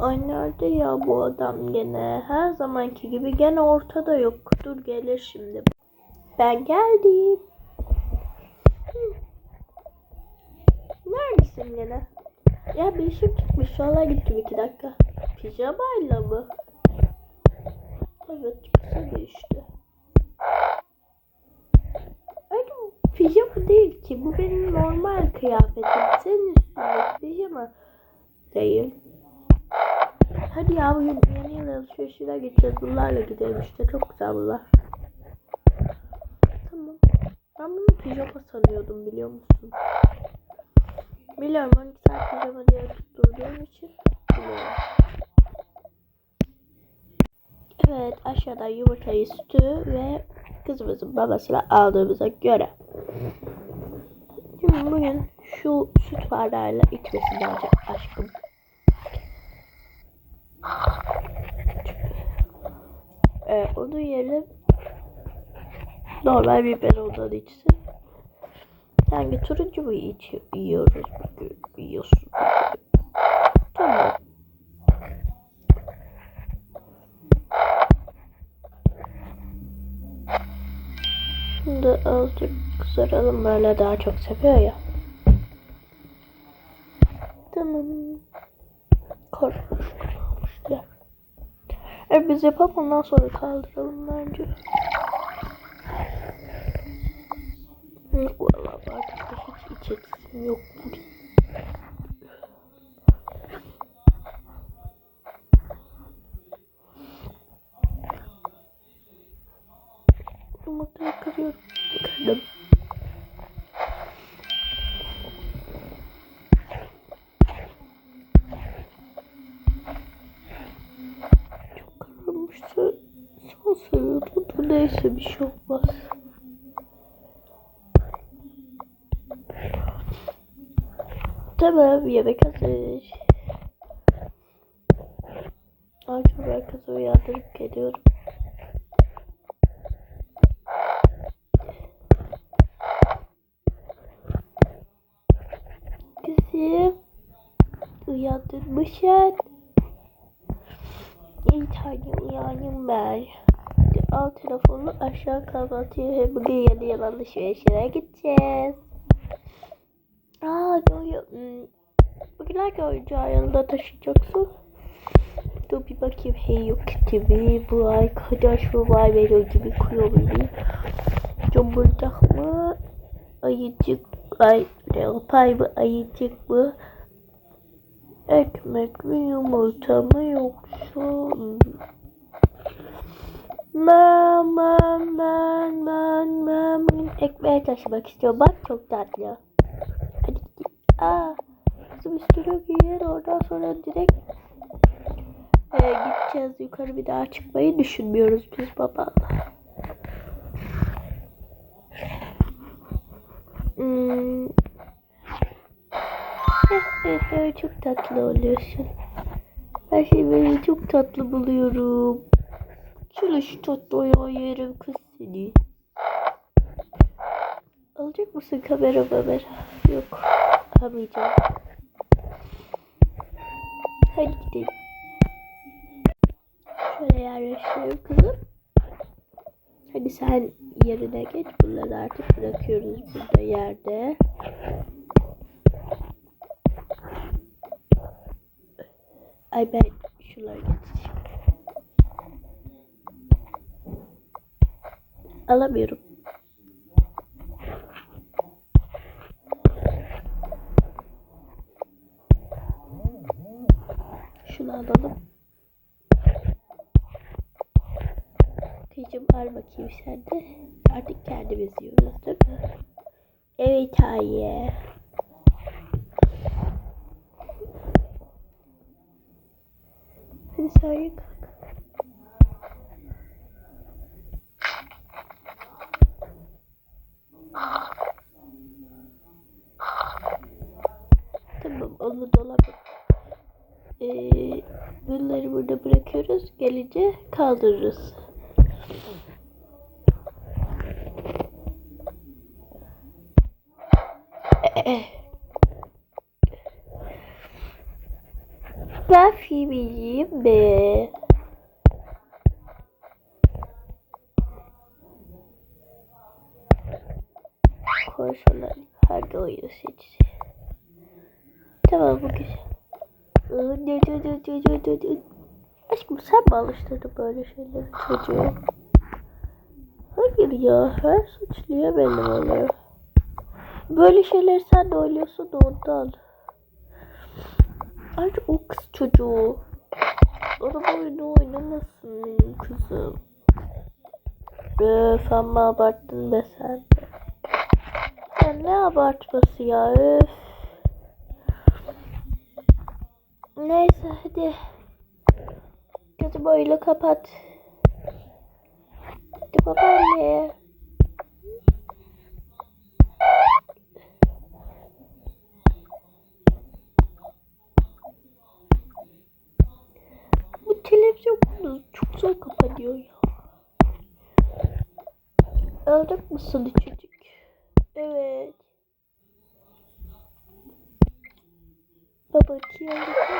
Ay nerede ya bu adam gene? Her zamanki gibi gene ortada yok. Dur gelir şimdi. Ben geldim. Neredesin gene? Ya bir işim çıkmış. Valla gittim iki dakika. Pijamayla mı? Evet çıksa işte. Öyle pijama değil ki. Bu benim normal kıyafetim. Senin üstündeki pijama değil. Hadi ya bugün yeni yıl alışverişine gideceğiz. Bunlarla gidelim işte. Çok güzel bunlar. Tamam. Ben bunu pijama sanıyordum biliyor musun? Biliyorum 12 saat pijama diye tutturduğum için biliyorum. Evet aşağıda yumurtayı sütü ve kızımızın babasıyla aldığımıza göre. Şimdi bugün şu süt bardağıyla içmesi bence aşkım. Ee, onun yerine normal bir biberondan içsin. Sanki turuncu mu içi, yiyoruz bugün? Yiyorsun. Tamam. Şimdi azıcık kızaralım böyle daha çok seviyor ya. Biz yapalım ondan sonra kaldıralım bence. Valla artık hiç içesim yok bugün. Neyse bir şey olmaz. Tamam yemek hazır. Acaba ben kızı uyandırıp geliyorum. Kızım uyandırmışsın. İyi tane uyanayım ben. Al telefonu aşağı kahvaltıya bugün yeni yıl alışverişine gideceğiz. Aa doğru. Hmm. Bugün hangi oyuncağı yanında taşıyacaksın? Dur bir bakayım. Hey yok TV. Bu arkadaş mı var veriyor gibi kuruyor beni. Cumburcak mı? Ayıcık. Ay leopar mı? Ayıcık mı? Ekmek mi yumurta mı yoksa? Ben ben ben ben ben ekmeğe taşımak istiyorum. Bak çok tatlı. Hadi gidelim. Aa, kızım üstüne giyer oradan sonra direkt e, gideceğiz yukarı bir daha çıkmayı düşünmüyoruz biz babanla. Hmm. çok tatlı oluyorsun. Şeyi böyle çok tatlı buluyorum. Şu tatlı ayağı yerim kız seni. Alacak mısın kamera kamera? Yok. Almayacağım. Hadi gidelim. Şöyle yerleştirelim kızım. Hadi sen yerine geç. Bunları artık bırakıyoruz burada yerde. Ay ben şunları getireyim. Alamıyorum. Şunu alalım. Kızım al bakayım sen de. Artık kendimiz yiyoruz değil mi? Evet hayır. Hadi sahaya kalk. Tamam onu dolaba ee, bunları burada Gelince kaldırırız. Ben Phoebe'yim mi? Konuşmalar hangi oyunu seçeceğim? Tamam bu güzel. Aşkım sen mi alıştırdın böyle şeyleri çocuğu? Hayır ya her suçluya benim oluyor. Böyle şeyler sen de oynuyorsun da ondan. Ayrıca o kız çocuğu. Araba oyunu oynamasın kızım. Öf amma abarttın be sen de. Ya ne abartması ya öf. Neyse hadi. Kızım oyunu kapat. Hadi babaanne. Bu televizyon çok zor kapanıyor ya. Öldük mısın çocuk? Evet. Baba öldük.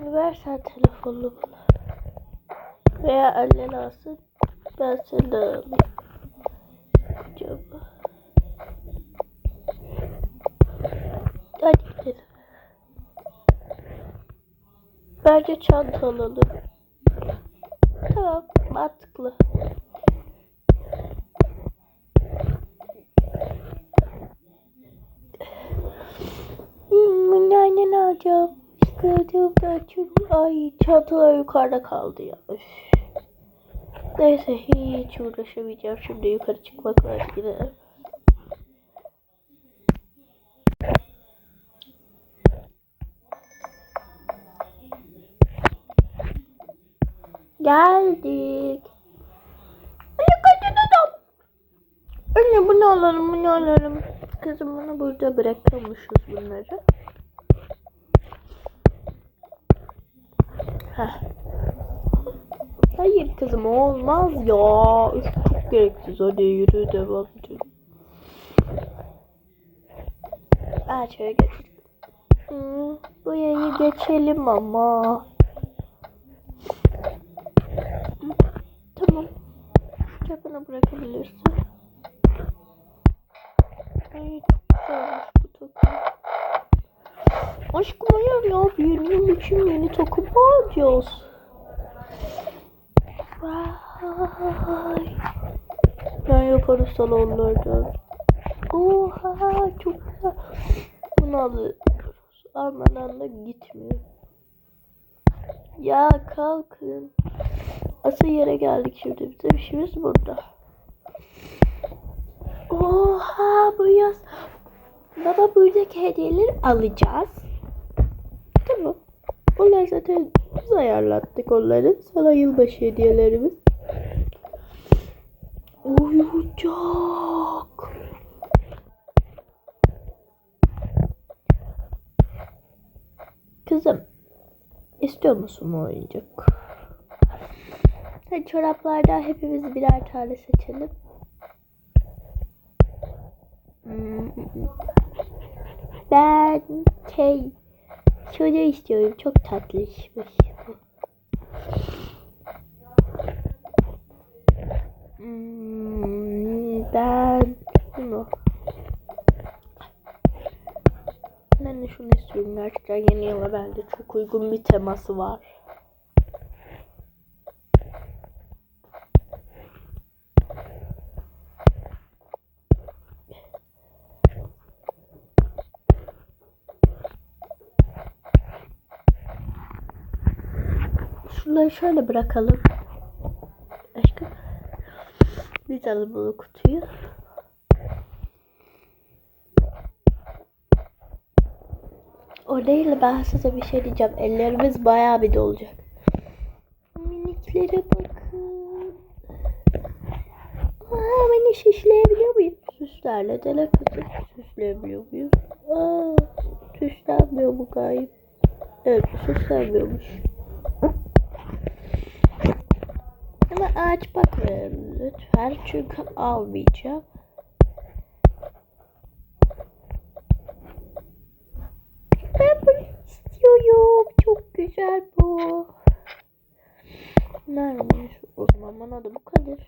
Tabii versen telefonunu bana. Veya annen alsın. Ben seni alayım. Acaba. Hadi gidelim. Bence çanta alalım. Tamam, mantıklı. Hmm, bunu annen alacağım. Çıkardığımda açıyorum. Ay çantalar yukarıda kaldı ya. Üf. Neyse hiç uğraşamayacağım. Şimdi yukarı çıkmak var yine. Geldik. Anne kaçın adam. Anne bunu alalım bunu alalım. Kızım bunu burada bırakıyormuşuz bunları. Heh. Hayır kızım olmaz ya. Üf, çok gereksiz. Hadi yürü devam edelim. Aa şöyle geçelim. Hmm, bu yayı geçelim ama. Tamam. Çöpünü bırakabilirsin. Ay çok güzelmiş bu takım. Aşkım ya. Yeni yıl için yeni takım alacağız. Vay. Ben yaparız salonlarda. Oha çok güzel. Bunu alıyoruz. Almadan da gitmiyor. Ya kalkın. Asıl yere geldik şimdi. Bizim işimiz burada. Oha bu yaz. Baba buradaki hediyeleri alacağız. Onlar zaten biz ayarlattık onları. Sana yılbaşı hediyelerimiz. Oyuncak. Kızım. istiyor musun oyuncak? Hadi çoraplardan hepimiz birer tane seçelim. Hmm. Ben şey şunu istiyorum. Çok tatlıymış bu. Hmm, ben bunu. Ben de şunu istiyorum. Gerçekten yeni yıla bence çok uygun bir teması var. Şunları şöyle bırakalım. Aşkım. Biz alalım bunu kutuyu. O değil de ben size bir şey diyeceğim. Ellerimiz bayağı bir dolacak. Miniklere bakın. Aa, beni şişleyebiliyor muyum? Süslerle dele kızım. Süsleyebiliyor muyum? Aa, süslenmiyor bu gayet. Evet süslenmiyormuş. Bana ağaç bakmayalım lütfen. Çünkü almayacağım. Ben bunu istiyorum. Çok güzel bu. Nerede? O zaman bana da bu kadar.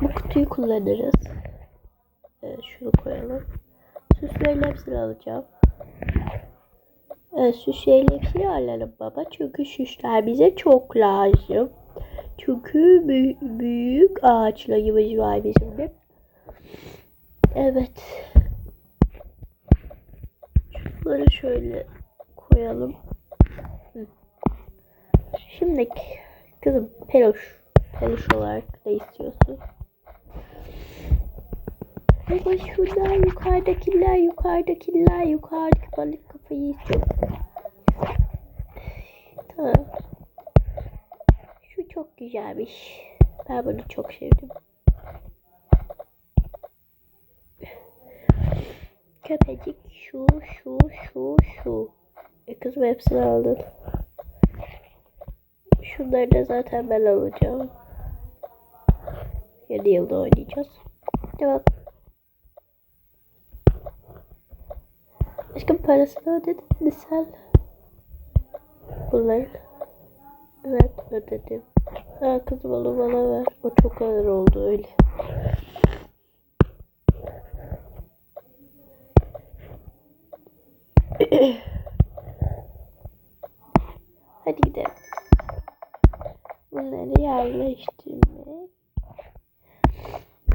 Bu kutuyu kullanırız. Evet, şunu koyalım. Süslerin hepsini alacağım. Süslerin hepsini alalım baba. Çünkü süsler bize çok lazım. Çünkü büyük, ağaçlarımız var bizim de. Evet. Şunları şöyle koyalım. Şimdi kızım peluş. Peluş olarak ne istiyorsun? Baba şunlar yukarıdakiler yukarıdakiler yukarıdaki balık kafayı istiyorum. Tamam. Şu çok güzelmiş. Ben bunu çok sevdim. Köpecik şu şu şu şu. E kızım hepsini aldın. Şunları da zaten ben alacağım. Yeni yılda oynayacağız. Devam. Aşkım parasını ödedin mi? Bunların. Evet ödedim. Ha kızım onu bana ver. O çok ağır oldu öyle. Hadi gidelim. Bunları yerleştirmek.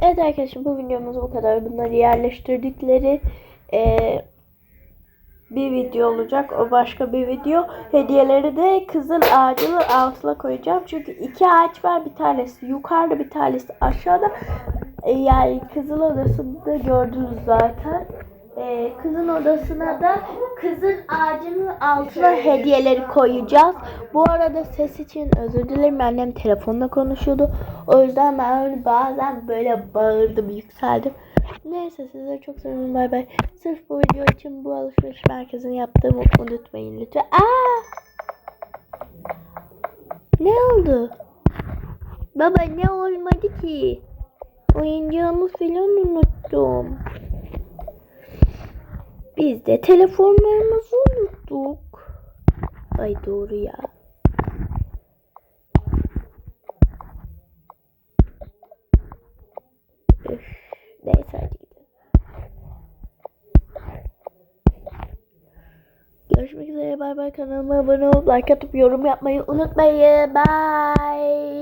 Evet arkadaşlar bu videomuz bu kadar. Bunları yerleştirdikleri eee, bir video olacak. O başka bir video. Hediyeleri de kızıl ağacının altına koyacağım. Çünkü iki ağaç var. Bir tanesi yukarıda bir tanesi aşağıda. E, yani kızıl odasında gördünüz zaten. E, kızın odasına da kızın ağacının altına hediyeleri koyacağız. Bu arada ses için özür dilerim. Annem telefonla konuşuyordu. O yüzden ben bazen böyle bağırdım, yükseldim. Neyse sizleri çok seviyorum. Bay bay. Sırf bu video için bu alışveriş merkezini yaptığımı unutmayın lütfen. Aa! Ne oldu? Baba ne olmadı ki? Oyuncağımı falan unuttum. Biz de telefonlarımızı unuttuk. Ay doğru ya. Üf, neyse hadi. Görüşmek üzere bay bay kanalıma abone olup like atıp yorum yapmayı unutmayın. Bye.